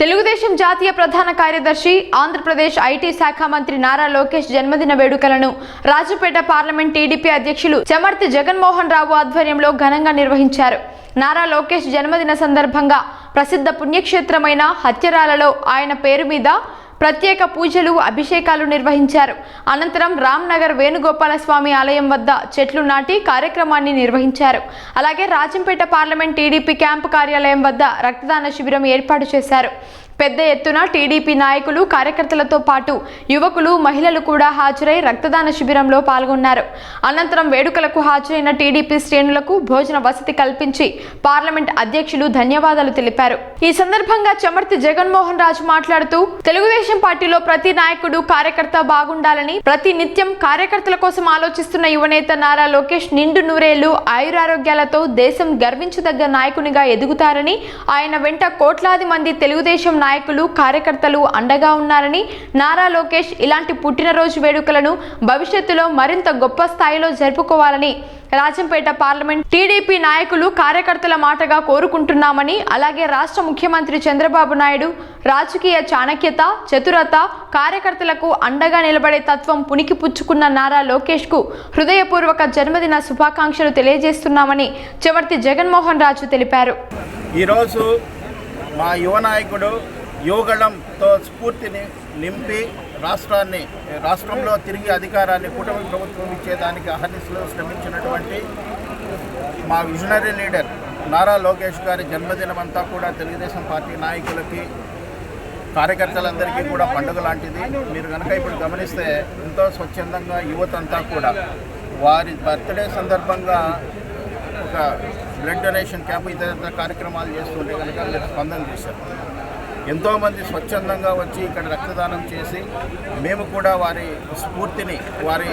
తెలుగుదేశం జాతీయ ప్రధాన కార్యదర్శి ఆంధ్రప్రదేశ్ ఐటీ శాఖ మంత్రి నారా లోకేష్ జన్మదిన వేడుకలను రాజుపేట పార్లమెంట్ టీడీపీ అధ్యక్షులు చమర్తి జగన్మోహన్ రావు ఆధ్వర్యంలో ఘనంగా నిర్వహించారు. నారా లోకేష్ జన్మదిన సందర్భంగా ప్రసిద్ధ పుణ్యక్షేత్రమైన హత్యరాలలో ఆయన పేరు మీద ప్రత్యేక పూజలు అభిషేకాలు నిర్వహించారు. అనంతరం రామ్నగర్ వేణుగోపాల స్వామి ఆలయం వద్ద చెట్లు నాటి కార్యక్రమాన్ని నిర్వహించారు. అలాగే రాజంపేట పార్లమెంట్ టీడీపీ క్యాంపు కార్యాలయం వద్ద రక్తదాన శిబిరం ఏర్పాటు చేశారు. పెద్ద ఎత్తున టీడీపీ నాయకులు కార్యకర్తలతో పాటు యువకులు మహిళలు కూడా హాజరై రక్తదాన శిబిరంలో పాల్గొన్నారు. అనంతరం వేడుకలకు హాజరైన టీడీపీ శ్రేణులకు భోజన వసతి కల్పించి పార్లమెంట్ అధ్యక్షులు ధన్యవాదాలు తెలిపారు. ఈ సందర్భంగా చమర్తి జగన్మోహన్ రాజు మాట్లాడుతూ తెలుగుదేశం పార్టీలో ప్రతి నాయకుడు కార్యకర్త బాగుండాలని ప్రతి నిత్యం కార్యకర్తల కోసం ఆలోచిస్తున్న యువనేత నారా లోకేష్ నిండు నూరేళ్ళు ఆయురారోగ్యాలతో దేశం గర్వించదగ్గ నాయకునిగా ఎదుగుతారని ఆయన వెంట కోట్లాది మంది తెలుగుదేశం నాయకులు కార్యకర్తలు అండగా ఉన్నారని నారా లోకేష్ ఇలాంటి పుట్టినరోజు వేడుకలను భవిష్యత్తులో మరింత గొప్ప స్థాయిలో జరుపుకోవాలని రాజంపేట పార్లమెంట్ టీడీపీ నాయకులు కార్యకర్తల మాటగా కోరుకుంటున్నామని అలాగే రాష్ట్ర ముఖ్యమంత్రి చంద్రబాబు నాయుడు రాజకీయ చాణక్యత చతురత కార్యకర్తలకు అండగా నిలబడే తత్వం పునికి పుచ్చుకున్న నారా లోకేష్కు హృదయపూర్వక జన్మదిన శుభాకాంక్షలు తెలియజేస్తున్నామని చెవర్తి జగన్మోహన్ రాజు తెలిపారు. ఈరోజు మా యువ నాయకుడు యువగళంతో స్ఫూర్తిని నింపి రాష్ట్రాన్ని రాష్ట్రంలో తిరిగి అధికారాన్ని కూటమి ప్రభుత్వం ఇచ్చేదానికి అహర్నిశలో శ్రమించినటువంటి మా విజనరీ లీడర్ నారా లోకేష్ గారి జన్మదినం అంతా కూడా తెలుగుదేశం పార్టీ నాయకులకి కార్యకర్తలందరికీ కూడా పండుగ లాంటిది. మీరు కనుక ఇప్పుడు గమనిస్తే ఎంతో స్వచ్ఛందంగా యువత అంతా కూడా వారి బర్త్డే సందర్భంగా ఒక బ్లడ్ డొనేషన్ క్యాంప్ ఇతర కార్యక్రమాలు చేస్తుంటే కనుక మీరు స్పందన చేశారు. ఎంతోమంది స్వచ్ఛందంగా వచ్చి ఇక్కడ రక్తదానం చేసి మేము కూడా వారి స్ఫూర్తిని వారి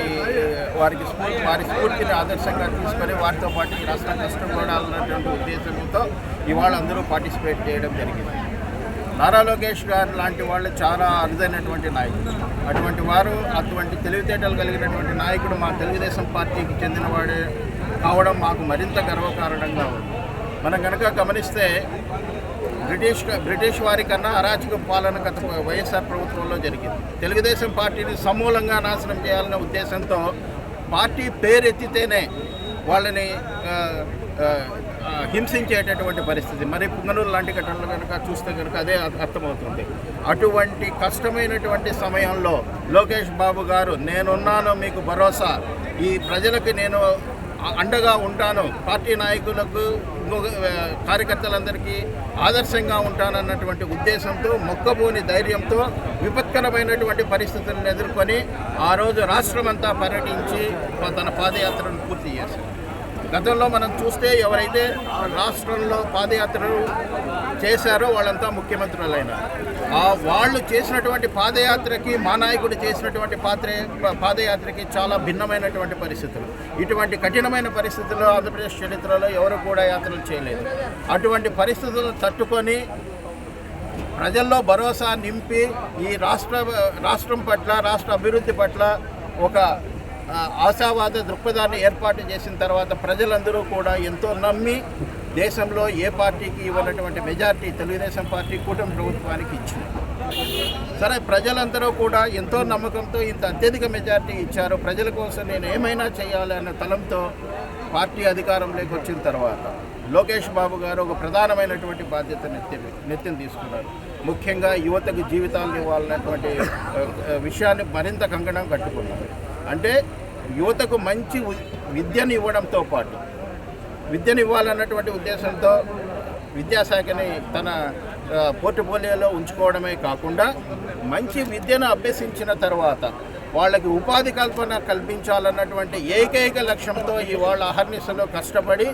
వారికి స్ఫూర్తి వారి స్ఫూర్తిని ఆదర్శంగా తీసుకొని వారితో పాటు ఈ రాష్ట్రం కష్టపడాలన్నటువంటి ఉద్దేశంతో ఇవాళ అందరూ పార్టిసిపేట్ చేయడం జరిగింది. నారా లోకేష్ గారు లాంటి వాళ్ళు చాలా అరుదైనటువంటి నాయకుడు అటువంటి వారు అటువంటి తెలివితేటలు కలిగినటువంటి నాయకుడు మా తెలుగుదేశం పార్టీకి చెందినవాడే కావడం మాకు మరింత గర్వకారణంగా ఉంది. మనం కనుక గమనిస్తే బ్రిటిష్ బ్రిటిష్ వారి కన్నా అరాచక పాలన గత వైఎస్ఆర్ ప్రభుత్వంలో జరిగింది. తెలుగుదేశం పార్టీని సమూలంగా నాశనం చేయాలనే ఉద్దేశంతో పార్టీ పేరెత్తితేనే వాళ్ళని హింసించేటటువంటి పరిస్థితి. మరి పుంగనూరు లాంటి ఘటనలు కనుక చూస్తే కనుక అదే అర్థమవుతుంది. అటువంటి కష్టమైనటువంటి సమయంలో లోకేష్ బాబు గారు నేనున్నాను మీకు భరోసా. ఈ ప్రజలకు నేను అండగా ఉంటాను. పార్టీ నాయకులకు కార్యకర్తలందరికీ ఆదర్శంగా ఉంటానన్నటువంటి ఉద్దేశంతో మొక్కబోని ధైర్యంతో విపత్కరమైనటువంటి పరిస్థితులను ఎదుర్కొని ఆ రోజు రాష్ట్రమంతా పర్యటించి తన పాదయాత్రను పూర్తి చేశారు. గతంలో మనం చూస్తే ఎవరైతే రాష్ట్రంలో పాదయాత్రలు చేశారో వాళ్ళంతా ముఖ్యమంత్రులైన. ఆ వాళ్ళు చేసినటువంటి పాదయాత్రకి మా నాయకుడు చేసినటువంటి పాత్ర పాదయాత్రకి చాలా భిన్నమైనటువంటి పరిస్థితులు. ఇటువంటి కఠినమైన పరిస్థితుల్లో ఆంధ్రప్రదేశ్ చరిత్రలో ఎవరు కూడా యాత్రలు చేయలేదు. అటువంటి పరిస్థితులను తట్టుకొని ప్రజల్లో భరోసా నింపి ఈ రాష్ట్ర రాష్ట్రం పట్ల రాష్ట్ర అభివృద్ధి పట్ల ఒక ఆశావాద దృక్పథాన్ని ఏర్పాటు చేసిన తర్వాత ప్రజలందరూ కూడా ఎంతో నమ్మి దేశంలో ఏ పార్టీకి ఇవ్వనటువంటి మెజార్టీ తెలుగుదేశం పార్టీ కూటమి ప్రభుత్వానికి ఇచ్చింది. సరే ప్రజలందరూ కూడా ఎంతో నమ్మకంతో ఇంత అత్యధిక మెజార్టీ ఇచ్చారు. ప్రజల కోసం నేను ఏమైనా చేయాలి అన్న తలంతో పార్టీ అధికారంలోకి వచ్చిన తర్వాత లోకేష్ బాబు గారు ఒక ప్రధానమైనటువంటి బాధ్యత నెత్తి నెత్తిని తీసుకున్నారు. ముఖ్యంగా యువతకు జీవితాలను ఇవ్వాలన్నటువంటి విషయాన్ని మరింత కంకణం కట్టుకున్నారు. అంటే యువతకు మంచి విద్యను ఇవ్వడంతో పాటు విద్యను ఇవ్వాలన్నటువంటి ఉద్దేశంతో విద్యాశాఖని తన పోర్టుఫోలియోలో ఉంచుకోవడమే కాకుండా మంచి విద్యను అభ్యసించిన తర్వాత వాళ్ళకి ఉపాధి కల్పన కల్పించాలన్నటువంటి ఏకైక లక్ష్యంతో ఇవాళ అహర్నిశలో కష్టపడి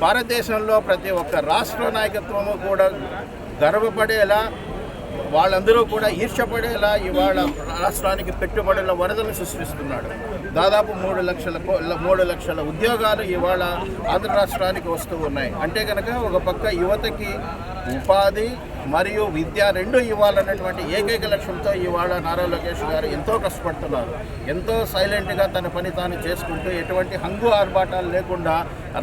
భారతదేశంలో ప్రతి ఒక్క రాష్ట్ర నాయకత్వము కూడా గర్వపడేలా వాళ్ళందరూ కూడా ఈర్షపడేలా ఇవాళ రాష్ట్రానికి పెట్టుబడుల వరదలు సృష్టిస్తున్నాడు. దాదాపు మూడు లక్షల కో- మూడు లక్షల ఉద్యోగాలు ఇవాళ ఆంధ్ర రాష్ట్రానికి వస్తూ ఉన్నాయి. అంటే కనుక ఒక పక్క యువతకి ఉపాధి మరియు విద్య రెండు ఇవ్వాలన్నటువంటి ఏకైక లక్ష్యంతో ఇవాళ నారా లోకేష్ గారు ఎంతో కష్టపడుతున్నారు. ఎంతో సైలెంట్గా తన పని తాను చేసుకుంటూ ఎటువంటి హంగు ఆర్భాటాలు లేకుండా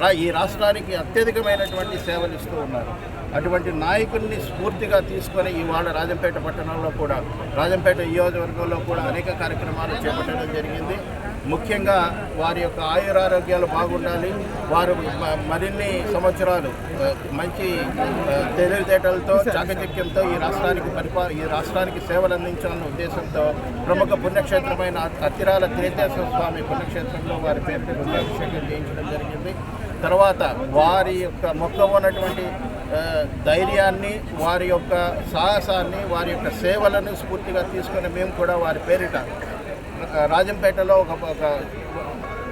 రా ఈ రాష్ట్రానికి అత్యధికమైనటువంటి సేవలు ఇస్తూ ఉన్నారు. అటువంటి నాయకుల్ని స్ఫూర్తిగా తీసుకొని ఇవాళ రాజంపేట పట్టణంలో కూడా రాజంపేట నియోజకవర్గంలో కూడా అనేక కార్యక్రమాలు చేపట్టడం జరిగింది. ముఖ్యంగా వారి యొక్క ఆయురారోగ్యాలు బాగుండాలి. వారు మరిన్ని సంవత్సరాలు మంచి తెలివితేటలతో చాకచక్యంతో ఈ రాష్ట్రానికి పరిపా ఈ రాష్ట్రానికి సేవలు అందించాలన్న ఉద్దేశంతో ప్రముఖ పుణ్యక్షేత్రమైన అత్తిరాల త్రితేశ్వర స్వామి పుణ్యక్షేత్రంలో వారి పేరు రుద్రాభిషేకం చేయించడం జరిగింది. తర్వాత వారి యొక్క మొక్క ఉన్నటువంటి ధైర్యాన్ని వారి యొక్క సాహసాన్ని వారి యొక్క సేవలను స్ఫూర్తిగా తీసుకుని మేము కూడా వారి పేరిట రాజంపేటలో ఒక ఒక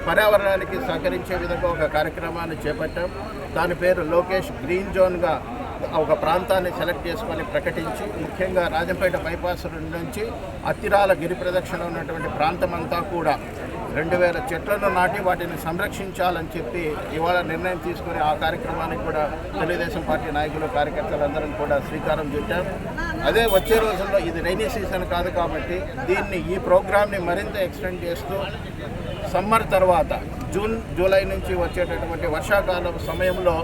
పర్యావరణానికి సహకరించే విధంగా ఒక కార్యక్రమాన్ని చేపట్టాం. దాని పేరు లోకేష్ గ్రీన్ జోన్గా ఒక ప్రాంతాన్ని సెలెక్ట్ చేసుకొని ప్రకటించి ముఖ్యంగా రాజంపేట బైపాస్ నుంచి అత్తిరాల గిరి ప్రదక్షిణ ఉన్నటువంటి ప్రాంతం అంతా కూడా రెండు వేల చెట్లను నాటి వాటిని సంరక్షించాలని చెప్పి ఇవాళ నిర్ణయం తీసుకుని ఆ కార్యక్రమానికి కూడా తెలుగుదేశం పార్టీ నాయకులు కార్యకర్తలందరం కూడా శ్రీకారం చుట్టాం. అదే వచ్చే రోజుల్లో ఇది రైనీ సీజన్ కాదు కాబట్టి దీన్ని ఈ ప్రోగ్రామ్ని మరింత ఎక్స్టెండ్ చేస్తూ సమ్మర్ తర్వాత జూన్ జూలై నుంచి వచ్చేటటువంటి వర్షాకాలం సమయంలో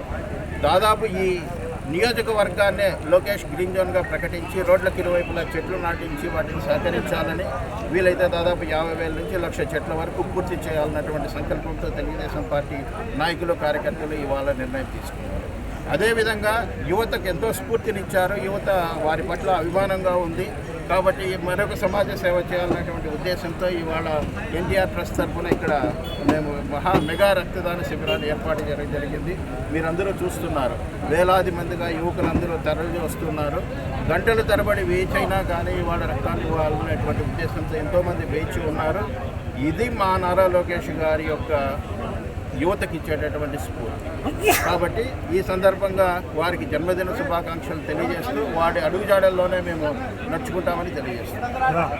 దాదాపు ఈ నియోజకవర్గాన్నే లోకేష్ గ్రీన్ జోన్గా ప్రకటించి రోడ్లకు ఇరువైపులా చెట్లు నాటించి వాటిని సహకరించాలని వీలైతే దాదాపు యాభై వేల నుంచి లక్ష చెట్ల వరకు పూర్తి చేయాలన్నటువంటి సంకల్పంతో తెలుగుదేశం పార్టీ నాయకులు కార్యకర్తలు ఇవాళ నిర్ణయం తీసుకున్నారు. అదేవిధంగా యువతకు ఎంతో స్ఫూర్తినిచ్చారు. యువత వారి పట్ల అభిమానంగా ఉంది. కాబట్టి మరొక సమాజ సేవ చేయాలన్నటువంటి ఉద్దేశంతో ఇవాళ ఎన్టీఆర్ ట్రస్ట్ తరఫున ఇక్కడ మేము మహా మెగా రక్తదాన శిబిరాన్ని ఏర్పాటు చేయడం జరిగింది. మీరందరూ చూస్తున్నారు. వేలాది మందిగా యువకులందరూ తరలి వస్తున్నారు. గంటల తరబడి వేచైనా కానీ వాళ్ళ రక్తాన్ని ఇవ్వాలనేటువంటి ఉద్దేశంతో ఎంతోమంది వేచి ఉన్నారు. ఇది మా నారా లోకేష్ గారి యొక్క యువతకి ఇచ్చేటటువంటి స్ఫూర్తి. కాబట్టి ఈ సందర్భంగా వారికి జన్మదిన శుభాకాంక్షలు తెలియజేస్తూ వాడి అడుగుజాడల్లోనే మేము నడుచుకుంటామని తెలియజేస్తున్నాం.